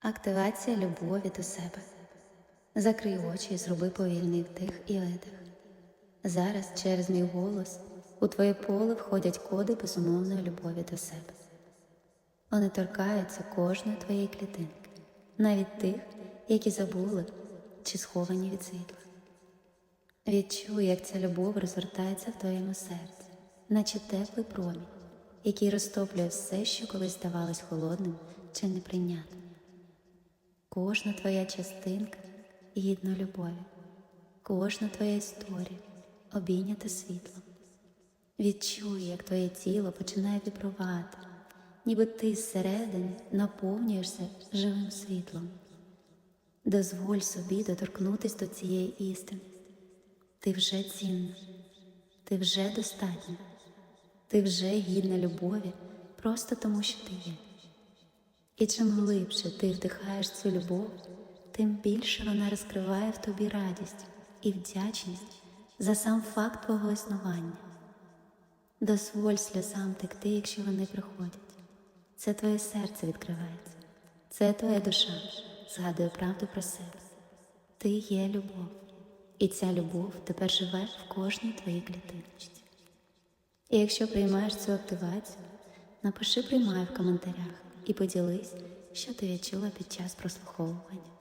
Активація любові до себе. Закрий очі і зроби повільний вдих і видих. Зараз через мій голос у твоє поле входять коди безумовної любові до себе. Вони торкаються кожної твоєї клітинки, навіть тих, які забули чи сховані від світла. Відчуй, як ця любов розвертається в твоєму серці, наче теплий промінь, який розтоплює все, що колись здавалось холодним чи неприйнятним. Кожна твоя частинка гідна любові, кожна твоя історія обійнята світлом. Відчуй, як твоє тіло починає вібрувати, ніби ти зсередини наповнюєшся живим світлом. Дозволь собі доторкнутися до цієї істини. Ти вже цінна, ти вже достатня, ти вже гідна любові просто тому, що ти є. І чим глибше ти вдихаєш цю любов, тим більше вона розкриває в тобі радість і вдячність за сам факт твого існування. Дозволь сльозам текти, якщо вони приходять. Це твоє серце відкривається, це твоя душа згадує правду про себе. Ти є любов, і ця любов тепер живе в кожній твоїй клітиночці. І якщо приймаєш цю активацію, напиши приймаю в коментарях і поділись, що ти відчула під час прослуховування.